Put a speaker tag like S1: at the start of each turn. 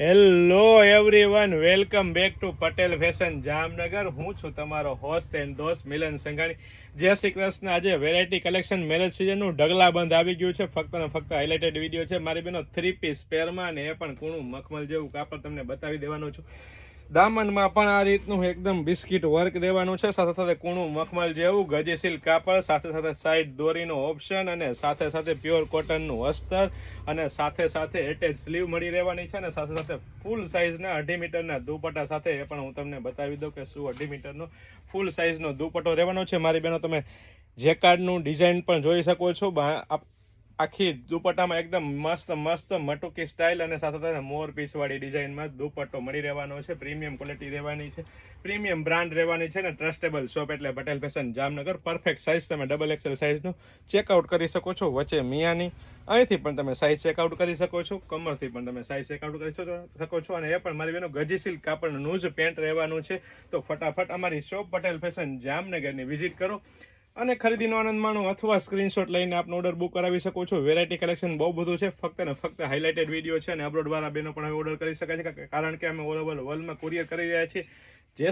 S1: Hello everyone welcome back to Patel fashion Jamnagar હું છું તમારો હોસ્ટ એન્ડ દોસ્ત મિલન સંઘાણી. જય શ્રી કૃષ્ણ. આજે વેરાયટી કલેક્શન મેરેજ સિઝનનું ઢગલા બંધ આવી ગયું છે. ફક્ત ને ફક્ત હાઇલાઇટેડ વીડિયો છે. મારી બેનો થ્રી પીસ પેરમાં ને એ પણ કૂણું મખમલ જેવું કાપડ તમને બતાવી દેવાનું છું. દામનમાં પણ આ રીતનું એકદમ બિસ્કિટ વર્ક દેવાનું છે. સાથે સાથે કૂણું મખમલ જેવું ગજી સિલ્ક કાપડ, સાથે સાથે સાઈડ દોરીનો ઓપ્શન અને સાથે સાથે પ્યોર કોટનનું અસ્તર અને સાથે સાથે એટેચ સ્લીવ મળી રહેવાની છે અને સાથે સાથે ફૂલ સાઇઝના અઢી મીટરના દુપટ્ટા સાથે એ પણ હું તમને બતાવી દઉં કે શું અઢી મીટરનો ફૂલ સાઇઝનો દુપટ્ટો રહેવાનો છે. મારી બહેનો, તમે જેકાર્ડનું ડિઝાઇન પણ જોઈ શકો છો. આખી દુપટ્ટામાં એકદમ મસ્ત મસ્ત મટુકી સ્ટાઇલ અને સાથે સાથે મોર પીસ વાળી ડિઝાઇનમાં દુપટ્ટો મળી રહેવાનો છે. પ્રીમિયમ ક્વોલિટી રહેવાની છે. પ્રીમિયમ બ્રાન્ડ રહેવાની છે ને ટ્રસ્ટેબલ શોપ એટલે Patel fashion Jamnagar. Perfect size તમે ડબલ એક્સેલ સાઇઝનું ચેકઆઉટ કરી શકો છો વચ્ચે મિયાની. અહીંથી પણ તમે સાઇઝ ચેકઆઉટ કરી શકો છો. કમરથી પણ તમે સાઇઝ ચેકઆઉટ કરી શકો- છો. અને એ પણ મારી બેનો ગજી સિલ્ક કાપડનું જ પેન્ટ રહેવાનું છે. તો ફટાફટ અમારી શોપ પટેલ ફેશન જામનગરની વિઝિટ કરો. અને ખરીદીનો આનંદ માણો. અથવા સ્ક્રીનશોટ લઈને આપનો ઓર્ડર બુક કરાવી શકો છો. વેરાયટી કલેક્શન બહુ બધું છે. ફક્ત ને ફક્ત હાઇલાઇટેડ વીડિયો છે અને અપલોડ વાળા બેનો પણ હવે ઓર્ડર કરી શકાય છે. કારણ કે અમે ઓલ ઓવર વર્લ્ડમાં કુરિયર કરી રહ્યા છીએ. જે